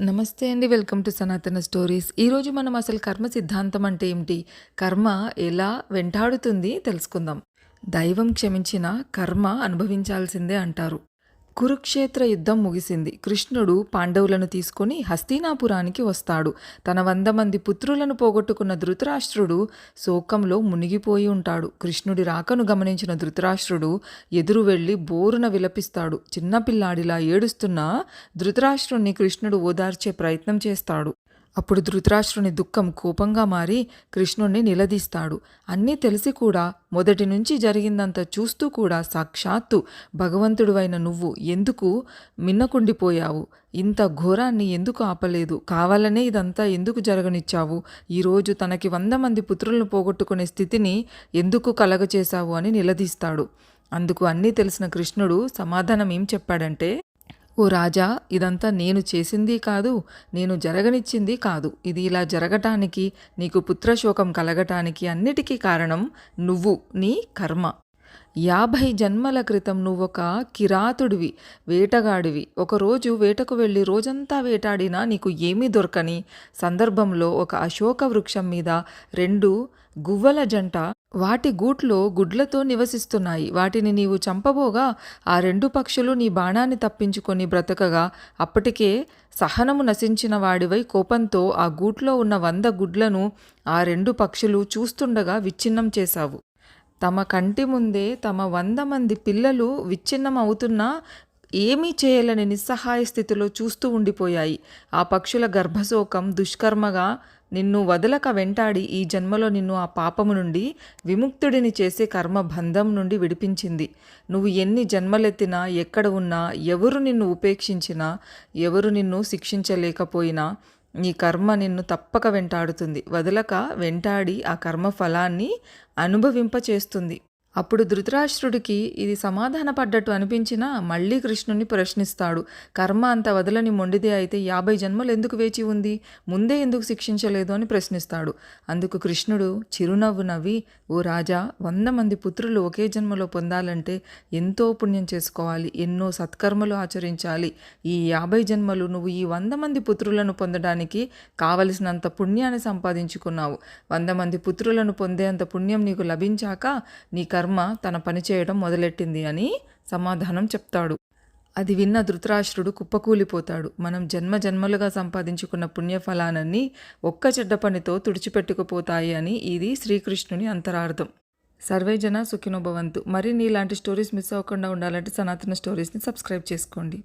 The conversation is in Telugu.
నమస్తే అండి వెల్కమ్ టు సనాతన స్టోరీస్. ఈరోజు మనం అసలు కర్మ సిద్ధాంతం అంటే ఏమిటి? కర్మ ఎలా వెంటాడుతుంది తెలుసుకుందాం. దైవం క్షమించిన కర్మ అనుభవించాల్సిందే అంటారు. కురుక్షేత్ర యుద్ధం ముగిసింది. కృష్ణుడు పాండవులను తీసుకొని హస్తినాపురానికి వస్తాడు. తన వంద మంది పుత్రులను పోగొట్టుకున్న ధృతరాష్ట్రుడు శోకంలో మునిగిపోయి ఉంటాడు. కృష్ణుడి రాకను గమనించిన ధృతరాష్ట్రుడు ఎదురు వెళ్ళి బోరున విలపిస్తాడు. చిన్నపిల్లాడిలా ఏడుస్తున్న ధృతరాష్ట్రుణ్ణి కృష్ణుడు ఓదార్చే ప్రయత్నం చేస్తాడు. అప్పుడు ధృతరాష్ట్రుని దుఃఖం కోపంగా మారి కృష్ణుణ్ణి నిలదీస్తాడు. అన్నీ తెలిసి కూడా మొదటి నుంచి జరిగిందంతా చూస్తూ కూడా సాక్షాత్తు భగవంతుడివైన నువ్వు ఎందుకు మిన్నకుండిపోయావు? ఇంత ఘోరాన్ని ఎందుకు ఆపలేదు? కావాలనే ఇదంతా ఎందుకు జరగనిచ్చావు? ఈరోజు తనకి వంద మంది పుత్రులను పోగొట్టుకునే స్థితిని ఎందుకు కలగచేశావు అని నిలదీస్తాడు. అందుకు అన్నీ తెలిసిన కృష్ణుడు సమాధానం ఏం చెప్పాడంటే ఓ రాజా ఇదంతా నేను చేసింది కాదు నేను జరగనిచ్చింది కాదు. ఇది ఇలా జరగటానికి నీకు పుత్రశోకం కలగటానికి అన్నిటికీ కారణం నువ్వు నీ కర్మ. యాభై జన్మల క్రితం నువ్వొక కిరాతుడివి వేటగాడివి. ఒకరోజు వేటకు వెళ్ళి రోజంతా వేటాడినా నీకు ఏమీ దొరకని సందర్భంలో ఒక అశోక వృక్షం మీద రెండు గువ్వల జంట వాటి గూట్లో గుడ్లతో నివసిస్తున్నాయి. వాటిని నీవు చంపబోగా ఆ రెండు పక్షులు నీ బాణాన్ని తప్పించుకొని బ్రతకగా అప్పటికే సహనము నశించిన వాడివై కోపంతో ఆ గూట్లో ఉన్న వంద గుడ్లను ఆ రెండు పక్షులు చూస్తుండగా విచ్ఛిన్నం చేశావు. తమ కంటి ముందే తమ వంద మంది పిల్లలు విచ్ఛిన్నం అవుతున్నా ఏమీ చేయలేని నిస్సహాయ స్థితిలో చూస్తూ ఉండిపోయాయి. ఆ పక్షుల గర్భశోకం దుష్కర్మగా నిన్ను వదలక వెంటాడి ఈ జన్మలో నిన్ను ఆ పాపము నుండి విముక్తుడిని చేసే కర్మ బంధం నుండి విడిపించింది. నువ్వు ఎన్ని జన్మలెత్తినా ఎక్కడ ఉన్నా ఎవరు నిన్ను ఉపేక్షించినా ఎవరు నిన్ను శిక్షించలేకపోయినా నీ కర్మ నిన్ను తప్పక వెంటాడుతుంది. వదలక వెంటాడి ఆ కర్మ ఫలాన్ని అనుభవింపచేస్తుంది. అప్పుడు ధృతరాష్ట్రుడికి ఇది సమాధాన పడ్డట్టు అనిపించినా మళ్ళీ కృష్ణుని ప్రశ్నిస్తాడు. కర్మ అంత వదలని మొండిదే అయితే యాభై జన్మలు ఎందుకు వేచి ఉంది? ముందే ఎందుకు శిక్షించలేదు అని ప్రశ్నిస్తాడు. అందుకు కృష్ణుడు చిరునవ్వు నవ్వి ఓ రాజా వంద మంది పుత్రులు ఒకే జన్మలో పొందాలంటే ఎంతో పుణ్యం చేసుకోవాలి ఎన్నో సత్కర్మలు ఆచరించాలి. ఈ యాభై జన్మలు నువ్వు ఈ వంద మంది పుత్రులను పొందడానికి కావలసినంత పుణ్యాన్ని సంపాదించుకున్నావు. వంద మంది పుత్రులను పొందేంత పుణ్యం నీకు లభించాక నీ కర్మ తన పని చేయడం మొదలెట్టింది అని సమాధానం చెప్తాడు. అది విన్న ధృతరాష్ట్రుడు కుప్పకూలిపోతాడు. మనం జన్మ జన్మలుగా సంపాదించుకున్న పుణ్యఫలానన్నీ ఒక్క చెడ్డ పనితో తుడిచిపెట్టుకుపోతాయి అని ఇది శ్రీకృష్ణుని అంతరార్థం. సర్వేజన సుఖినోభవంతు మరిన్ని ఇలాంటి స్టోరీస్ మిస్ అవ్వకుండా ఉండాలంటే సనాతన స్టోరీస్ని సబ్స్క్రైబ్ చేసుకోండి.